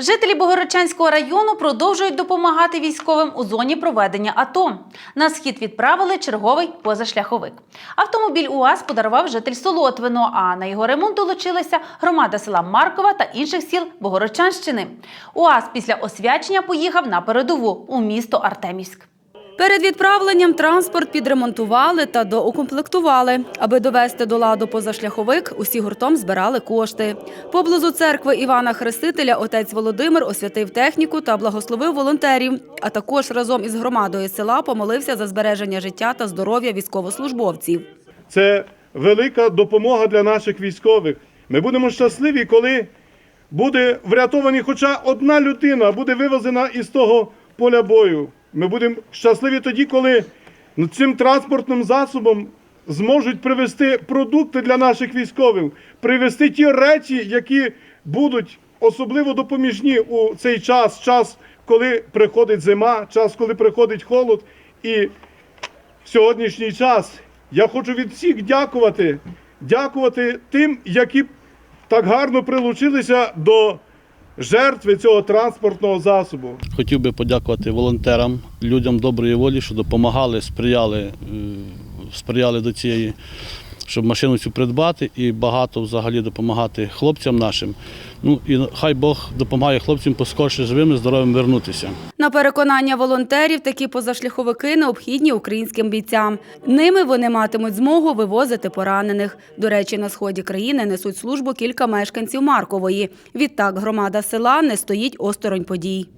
Жителі Богородчанського району продовжують допомагати військовим у зоні проведення АТО. На схід відправили черговий позашляховик. Автомобіль УАЗ подарував житель Солотвино, а на його ремонт долучилася громада села Маркова та інших сіл Богородчанщини. УАЗ після освячення поїхав на передову у місто Артемівськ. Перед відправленням транспорт підремонтували та доукомплектували. Аби довести до ладу позашляховик, усі гуртом збирали кошти. Поблизу церкви Івана Хрестителя отець Володимир освятив техніку та благословив волонтерів, а також разом із громадою села помолився за збереження життя та здоров'я військовослужбовців. Це велика допомога для наших військових. Ми будемо щасливі, коли буде врятовані хоча одна людина, буде вивезена із того поля бою. Ми будемо щасливі тоді, коли цим транспортним засобом зможуть привезти продукти для наших військових, привезти ті речі, які будуть особливо допоміжні у цей час, час, коли приходить зима, час, коли приходить холод. І в сьогоднішній час я хочу від всіх дякувати, дякувати тим, які так гарно прилучилися до жертви цього транспортного засобу. Хотів би подякувати волонтерам, людям доброї волі, що допомагали, сприяли, е, сприяли до цієї, щоб машину цю придбати і багато взагалі допомагати хлопцям нашим. Ну і хай Бог допомагає хлопцям поскорше живими, здоровим вернутися. На переконання волонтерів, такі позашляховики необхідні українським бійцям. Ними вони матимуть змогу вивозити поранених. До речі, на сході країни несуть службу кілька мешканців Маркової. Відтак громада села не стоїть осторонь подій.